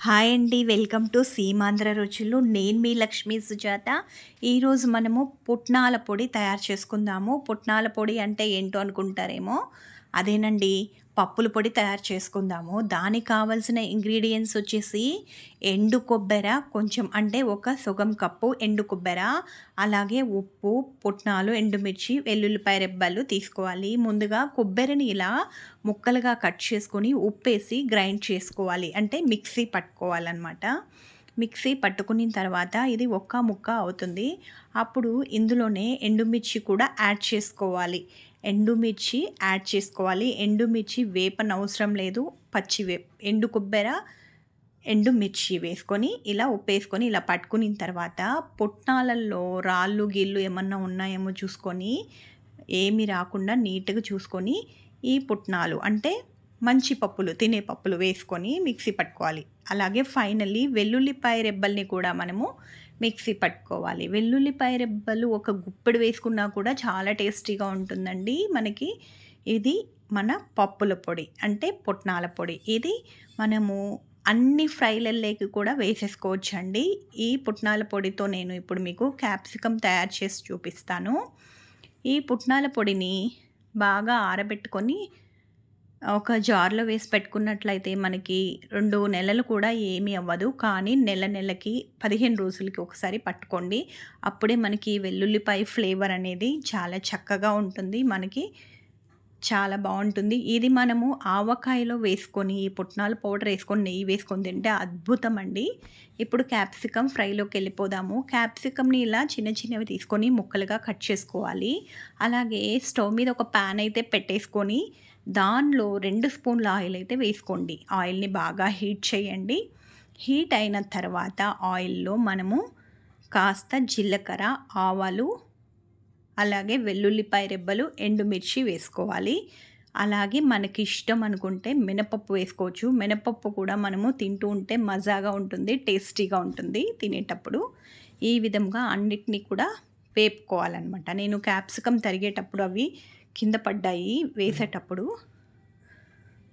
Hi అండి. Welcome to Seemandhra రుచులు. నేను మీ లక్ష్మీ సుజాత. ఈరోజు మనము పుట్నాల పొడి తయారు చేసుకుందాము. పుట్నాల పొడి అంటే ఏంటో అనుకుంటారేమో? అదేనండి. పప్పుల పొడి తయారు చేసుకుందాము. దానికి కావలసిన ఇంగ్రీడియంట్స్ వచ్చేసి ఎండు కొబ్బెర కొంచెం అంటే ఒక సుగం కప్పు ఎండు కొబ్బెర అలాగే ఉప్పు పుట్నాలు ఎండుమిర్చి వెల్లుల్లిపాయ రెబ్బలు తీసుకోవాలి. ముందుగా కొబ్బరిని ఇలా ముక్కలుగా కట్ చేసుకొని ఉప్పేసి గ్రైండ్ చేసుకోవాలి. అంటే మిక్సీ పట్టుకోవాలన్నమాట. మిక్సీ పట్టుకున్న తర్వాత ఇది ఒక్క ముక్క అవుతుంది. అప్పుడు ఇందులోనే ఎండుమిర్చి కూడా యాడ్ చేసుకోవాలి. ఎండుమిర్చి యాడ్ చేసుకోవాలి. ఎండుమిర్చి వేపన అవసరం లేదు. పచ్చి వే ఎండు కొబ్బెర ఎండుమిర్చి వేసుకొని ఇలా ఉప్పేసుకొని ఇలా పట్టుకున్న తర్వాత పుట్నాలల్లో రాళ్ళు గిళ్ళు ఏమన్నా ఉన్నాయేమో చూసుకొని ఏమి రాకుండా నీట్గా చూసుకొని ఈ పుట్నాలు అంటే మంచి పప్పులు తినే పప్పులు వేసుకొని మిక్సీ పట్టుకోవాలి. అలాగే ఫైనల్లీ వెల్లుల్లిపాయ రెబ్బల్ని కూడా మనము మిక్సీ పట్టుకోవాలి. వెల్లుల్లిపాయ రెబ్బలు ఒక గుప్పెడు వేసుకున్నా కూడా చాలా టేస్టీగా ఉంటుందండి. మనకి ఇది మన పప్పుల పొడి అంటే పుట్నాల పొడి. ఇది మనము అన్ని ఫ్రైలల్లోకి కూడా వేసేసుకోవచ్చు అండి ఈ పుట్నాల పొడితో నేను ఇప్పుడు మీకు క్యాప్సికమ్ తయారు చేసి చూపిస్తాను. ఈ పుట్నాల పొడిని బాగా ఆరబెట్టుకొని ఒక జార్లో వేసి పెట్టుకున్నట్లయితే మనకి రెండు నెలలు కూడా ఏమీ అవ్వదు. కానీ నెల నెలకి పదిహేను రోజులకి ఒకసారి పట్టుకోండి. అప్పుడే మనకి వెల్లుల్లిపాయ ఫ్లేవర్ అనేది చాలా చక్కగా ఉంటుంది. మనకి చాలా బాగుంటుంది. ఇది మనము ఆవకాయలో వేసుకొని పుట్నాల పౌడర్ వేసుకొని నెయ్యి వేసుకొని తింటే అద్భుతం అండి. ఇప్పుడు క్యాప్సికమ్ ఫ్రైలోకి వెళ్ళిపోదాము. క్యాప్సికమ్ని ఇలా చిన్న చిన్నవి తీసుకొని ముక్కలుగా కట్ చేసుకోవాలి. అలాగే స్టవ్ మీద ఒక ప్యాన్ అయితే పెట్టేసుకొని దానిలో రెండు స్పూన్ల ఆయిల్ అయితే వేసుకోండి. ఆయిల్ని బాగా హీట్ చేయండి. హీట్ అయిన తర్వాత ఆయిల్లో మనము కాస్త జీలకర్ర ఆవాలు అలాగే వెల్లుల్లిపాయ రెబ్బలు ఎండుమిర్చి వేసుకోవాలి. అలాగే మనకి ఇష్టం అనుకుంటే మినపప్పు వేసుకోవచ్చు. మినపప్పు కూడా మనము తింటూ ఉంటే మజాగా ఉంటుంది టేస్టీగా ఉంటుంది తినేటప్పుడు. ఈ విధంగా అన్నిటినీ కూడా వేపుకోవాలన్నమాట. నేను క్యాప్సికమ్ తరిగేటప్పుడు అవి కింద పడ్డాయి వేసేటప్పుడు.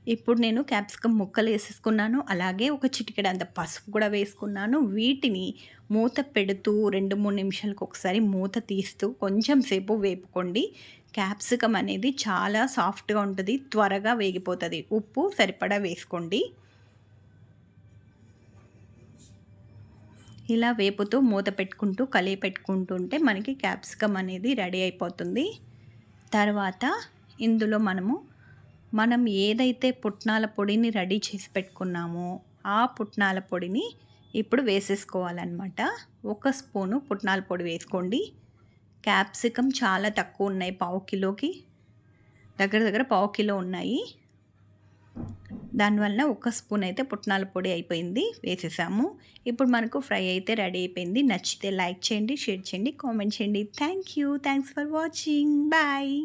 ఇప్పుడు నేను క్యాప్సికమ్ ముక్కలు వేసేసుకున్నాను. అలాగే ఒక చిటికెడ అంత పసుపు కూడా వేసుకున్నాను. వీటిని మూత పెడుతూ రెండు మూడు నిమిషాలకు ఒకసారి మూత తీస్తూ కొంచెం సేపు వేపుకోండి. క్యాప్సికమ్ అనేది చాలా సాఫ్ట్గా ఉంటుంది త్వరగా వేగిపోతుంది. ఉప్పు సరిపడా వేసుకోండి. ఇలా వేపుతూ మూత పెట్టుకుంటూ కలిగి పెట్టుకుంటుంటే మనకి క్యాప్సికమ్ అనేది రెడీ అయిపోతుంది. తర్వాత ఇందులో మనము మనం ఏదైతే పుట్నాల పొడిని రెడీ చేసి పెట్టుకున్నామో ఆ పుట్నాల పొడిని ఇప్పుడు వేసేసుకోవాలన్నమాట. ఒక స్పూను పుట్నాల పొడి వేసుకోండి. క్యాప్సికమ్ చాలా తక్కువ ఉన్నాయి పావు కిలోకి. దగ్గర దగ్గర పావు కిలో ఉన్నాయి. దానివల్ల ఒక స్పూన్ అయితే పుట్నాల పొడి అయిపోయింది వేసేసాము. ఇప్పుడు మనకు ఫ్రై అయితే రెడీ అయిపోయింది. నచ్చితే లైక్ చేయండి షేర్ చేయండి కామెంట్ చేయండి. Thank you. Thanks for watching. Bye.